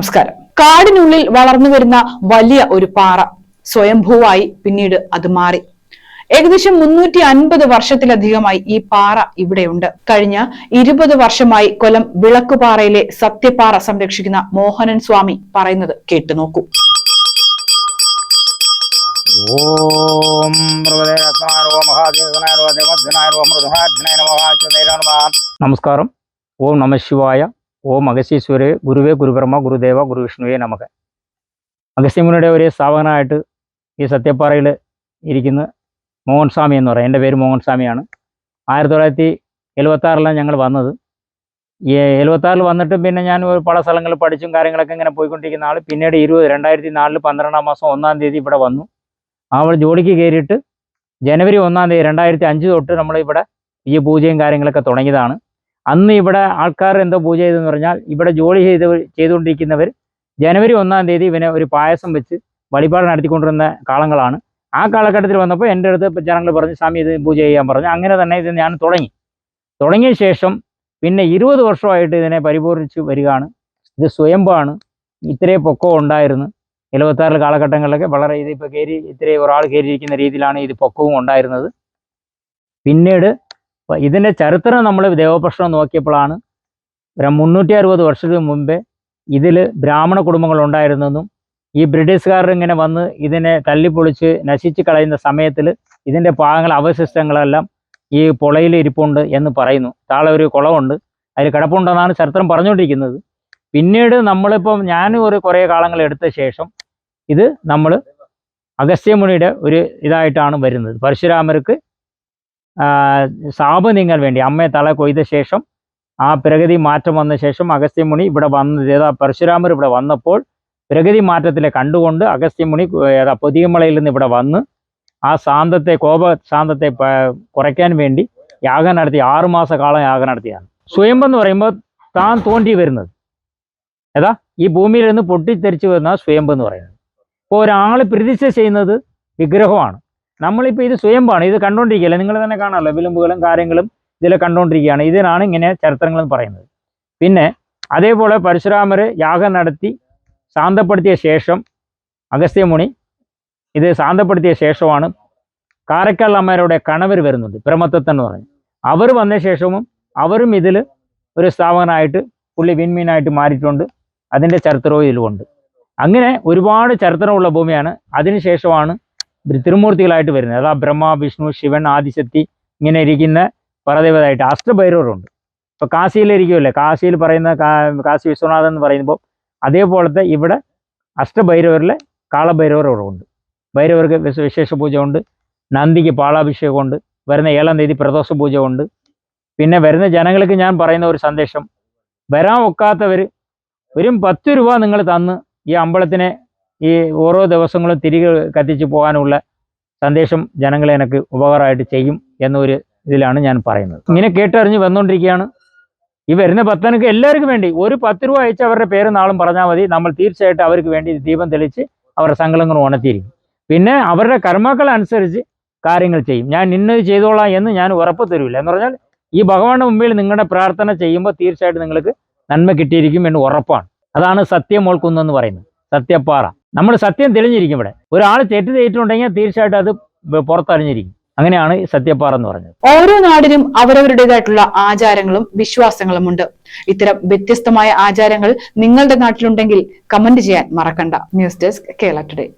നമസ്കാരം. കാടിനുള്ളിൽ വളർന്നു വരുന്ന വലിയ ഒരു പാറ സ്വയംഭൂവായി പിന്നീട് അത് മാറി. ഏകദേശം മുന്നൂറ്റി അൻപത് വർഷത്തിലധികമായി ഈ പാറ ഇവിടെയുണ്ട്. കഴിഞ്ഞ ഇരുപത് വർഷമായി കൊല്ലം വിളക്കുപാറയിലെ സത്യപാറ സംരക്ഷിക്കുന്ന മോഹനൻ സ്വാമി പറയുന്നത് കേട്ടു നോക്കൂ. ഓം നമസ്കാരം. ഓം നമ ശിവായ. ഓം മഹശീശ്വര് ഗുരുവേ ഗുരുബ്രഹ്മ ഗുരുദേവ ഗുരുവിഷ്ണുവേ നമുക്ക് അഗസ്ത്യമുനിയുടെ ഒരു സ്ഥാപകനായിട്ട് ഈ സത്യപ്പാറയിൽ ഇരിക്കുന്ന മോഹൻ സ്വാമി എന്ന് പറയും. എന്റെ പേര് മോഹൻ സ്വാമിയാണ് ആയിരത്തി തൊള്ളായിരത്തി എഴുപത്താറിലാണ് ഞങ്ങൾ വന്നത്. ഈ എഴുപത്താറിൽ വന്നിട്ട് പിന്നെ ഞാൻ പല സ്ഥലങ്ങളിൽ പഠിച്ചും കാര്യങ്ങളൊക്കെ ഇങ്ങനെ പോയിക്കൊണ്ടിരിക്കുന്ന ആൾ പിന്നീട് ഇരുപത് രണ്ടായിരത്തി നാലിൽ പന്ത്രണ്ടാം മാസം ഒന്നാം തീയതി ഇവിടെ വന്നു. അവൾ ജോലിക്ക് കയറിയിട്ട് ജനുവരി ഒന്നാം തീയതി രണ്ടായിരത്തി അഞ്ച് തൊട്ട് നമ്മൾ ഇവിടെ ഈ പൂജയും കാര്യങ്ങളൊക്കെ തുടങ്ങിയതാണ്. അന്ന് ഇവിടെ ആൾക്കാർ എന്തോ പൂജ ചെയ്തെന്ന് പറഞ്ഞാൽ ഇവിടെ ജോലി ചെയ്ത് ചെയ്തുകൊണ്ടിരിക്കുന്നവർ ജനുവരി ഒന്നാം തീയതി ഇവനെ ഒരു പായസം വെച്ച് വഴിപാട് നടത്തിക്കൊണ്ടിരുന്ന കാലങ്ങളാണ് ആ കാലഘട്ടത്തിൽ വന്നപ്പോൾ എന്റെ അടുത്ത് ജനങ്ങൾ പറഞ്ഞു സ്വാമി ഇത് പൂജ ചെയ്യാൻ പറഞ്ഞു. അങ്ങനെ തന്നെ ഇത് ഞാൻ തുടങ്ങി. തുടങ്ങിയ ശേഷം പിന്നെ ഇരുപത് വർഷമായിട്ട് ഇതിനെ പരിപൂർണിച്ച് വരികയാണ്. ഇത് സ്വയംഭാണ് ഇത്രയും പൊക്കം ഉണ്ടായിരുന്നു. എഴുപത്താറ് കാലഘട്ടങ്ങളിലൊക്കെ വളരെ ഇതിപ്പോൾ കയറി ഇത്രയും ഒരാൾ കയറിയിരിക്കുന്ന രീതിയിലാണ് ഇത് പൊക്കവും ഉണ്ടായിരുന്നത്. പിന്നീട് ഇപ്പൊ ഇതിന്റെ ചരിത്രം നമ്മൾ ദേവപ്രശ്നം നോക്കിയപ്പോഴാണ്. ഒരു മുന്നൂറ്റി അറുപത് വർഷത്തിന് മുമ്പേ ഇതിൽ ബ്രാഹ്മണ കുടുംബങ്ങൾ ഉണ്ടായിരുന്നെന്നും ഈ ബ്രിട്ടീഷുകാർ ഇങ്ങനെ വന്ന് ഇതിനെ തല്ലിപ്പൊളിച്ച് നശിച്ച് കളയുന്ന സമയത്തിൽ ഇതിന്റെ പാകങ്ങൾ അവശിഷ്ടങ്ങളെല്ലാം ഈ പുളയിൽ ഇരിപ്പുണ്ട് എന്ന് പറയുന്നു. താളെ ഒരു കുളമുണ്ട്. അതിൽ കിടപ്പുണ്ടെന്നാണ് ചരിത്രം പറഞ്ഞുകൊണ്ടിരിക്കുന്നത്. പിന്നീട് നമ്മളിപ്പം ഞാനും ഒരു കുറേ കാലങ്ങൾ എടുത്ത ശേഷം ഇത് നമ്മൾ അഗസ്ത്യമുനിയുടെ ഒരു ഇതായിട്ടാണ് വരുന്നത്. പരശുരാമർക്ക് ശാപ നീങ്ങാൻ വേണ്ടി. അമ്മയെ തല കൊയ്ത ശേഷം ആ പ്രകൃതി മാറ്റം വന്ന ശേഷം അഗസ്ത്യമുനി ഇവിടെ വന്ന് ഏതാ പരശുരാമർ ഇവിടെ വന്നപ്പോൾ പ്രകൃതി മാറ്റത്തിലെ കണ്ടുകൊണ്ട് അഗസ്ത്യമുനി ഏതാ പൊതിയമലയിൽ നിന്ന് ഇവിടെ വന്ന് ആ ശാന്തത്തെ കോപ ശാന്തത്തെ കുറയ്ക്കാൻ വേണ്ടി യാഗം നടത്തി ആറുമാസ കാലം യാഗം നടത്തിയാണ്. സ്വയംഭം എന്ന് പറയുമ്പോൾ താൻ തോണ്ടി വരുന്നത്. ഏതാ ഈ ഭൂമിയിൽ നിന്ന് പൊട്ടിത്തെറിച്ച് വരുന്ന സ്വയംഭം എന്ന് പറയുന്നത്. ഇപ്പോൾ ഒരാൾ പ്രതിഷ്ഠ ചെയ്യുന്നത് വിഗ്രഹമാണ്. നമ്മളിപ്പോൾ ഇത് സ്വയംഭാണ് ഇത് കണ്ടുകൊണ്ടിരിക്കുകയല്ല നിങ്ങൾ തന്നെ കാണാമല്ലോ വിളമ്പുകളും കാര്യങ്ങളും ഇതിൽ കണ്ടുകൊണ്ടിരിക്കുകയാണ് ഇതിനാണ് ഇങ്ങനെ ചരിത്രങ്ങൾ എന്ന് പറയുന്നത്. പിന്നെ അതേപോലെ പരശുരാമർ യാഗം നടത്തി ശാന്തപ്പെടുത്തിയ ശേഷം അഗസ്ത്യമുണി ഇത് ശാന്തപ്പെടുത്തിയ ശേഷമാണ് കാരക്കൽ അമ്മയുടെ കണവർ വരുന്നുണ്ട് പ്രമത്തത്തൻ എന്ന് പറഞ്ഞു. അവർ വന്ന ശേഷവും അവരും ഇതിൽ ഒരു സ്ഥാപകനായിട്ട് പുള്ളി വിൻമീനായിട്ട് മാറിയിട്ടുണ്ട്. അതിന്റെ ചരിത്രവും ഇതിലുമുണ്ട്. അങ്ങനെ ഒരുപാട് ചരിത്രമുള്ള ഭൂമിയാണ്. അതിനുശേഷമാണ് തിരുമൂർത്തികളായിട്ട് വരുന്നത്. അതാ ബ്രഹ്മ വിഷ്ണു ശിവൻ ആദിശക്തി ഇങ്ങനെ ഇരിക്കുന്ന പരദേവതായിട്ട് അഷ്ടഭൈരവരുണ്ട്. ഇപ്പോൾ കാശിയിലിരിക്കുമല്ലേ കാശിയിൽ പറയുന്ന കാശി വിശ്വനാഥൻ എന്ന് പറയുമ്പോൾ അതേപോലത്തെ ഇവിടെ അഷ്ടഭൈരവരിലെ കാളഭൈരവരോടുണ്ട് ഭൈരവർക്ക് വിശ- വിശേഷ പൂജ ഉണ്ട് നന്ദിക്ക് പാളാഭിഷേകമുണ്ട്. വരുന്ന ഏഴാം തീയതി പ്രദോഷ പൂജ ഉണ്ട് പിന്നെ വരുന്ന ജനങ്ങൾക്ക് ഞാൻ പറയുന്ന ഒരു സന്ദേശം വരാൻ ഒക്കാത്തവർ വെറും പത്ത് രൂപ നിങ്ങൾ തന്ന് ഈ അമ്പലത്തിനെ ഈ ഓരോ ദിവസങ്ങളും തിരികെ കത്തിച്ച് പോകാനുള്ള സന്ദേശം ജനങ്ങളെ എനിക്ക് ഉപകാരമായിട്ട് ചെയ്യും എന്നൊരു ഇതിലാണ് ഞാൻ പറയുന്നത്. ഇങ്ങനെ കേട്ടറിഞ്ഞ് വന്നുകൊണ്ടിരിക്കുകയാണ് ഈ വരുന്ന ഭക്തനക്ക് എല്ലാവർക്കും വേണ്ടി ഒരു പത്ത് രൂപ അയച്ച് അവരുടെ പേര് നാളും പറഞ്ഞാൽ മതി. നമ്മൾ തീർച്ചയായിട്ടും അവർക്ക് വേണ്ടി ദീപം തെളിച്ച് അവരുടെ സങ്കടങ്ങൾ ഉണർത്തിയിരിക്കും. പിന്നെ അവരുടെ കർമ്മക്കൾ അനുസരിച്ച് കാര്യങ്ങൾ ചെയ്യും. ഞാൻ ഇന്നത് ചെയ്തോളാം എന്ന് ഞാൻ ഉറപ്പ് തരൂല. എന്ന് പറഞ്ഞാൽ ഈ ഭഗവാന്റെ മുമ്പിൽ നിങ്ങളുടെ പ്രാർത്ഥന ചെയ്യുമ്പോൾ തീർച്ചയായിട്ടും നിങ്ങൾക്ക് നന്മ കിട്ടിയിരിക്കും എന്ന് ഉറപ്പാണ്. അതാണ് സത്യം മോൾക്കുന്നെന്ന് പറയുന്നത്. സത്യപ്പാറ. നമ്മൾ സത്യം തെളിഞ്ഞിരിക്കും ഇവിടെ. ഒരാൾ തെറ്റ് ചെയ്തിട്ടുണ്ടെങ്കിൽ തീർച്ചയായിട്ടും അത് പുറത്തറിഞ്ഞിരിക്കും. അങ്ങനെയാണ് സത്യപ്പാറ എന്ന് പറഞ്ഞത്. ഓരോ നാടിനും അവരവരുടേതായിട്ടുള്ള ആചാരങ്ങളും വിശ്വാസങ്ങളും ഉണ്ട് ഇത്തരം വ്യത്യസ്തമായ ആചാരങ്ങൾ നിങ്ങളുടെ നാട്ടിലുണ്ടെങ്കിൽ കമന്റ് ചെയ്യാൻ മറക്കണ്ട. News desk Kerala today.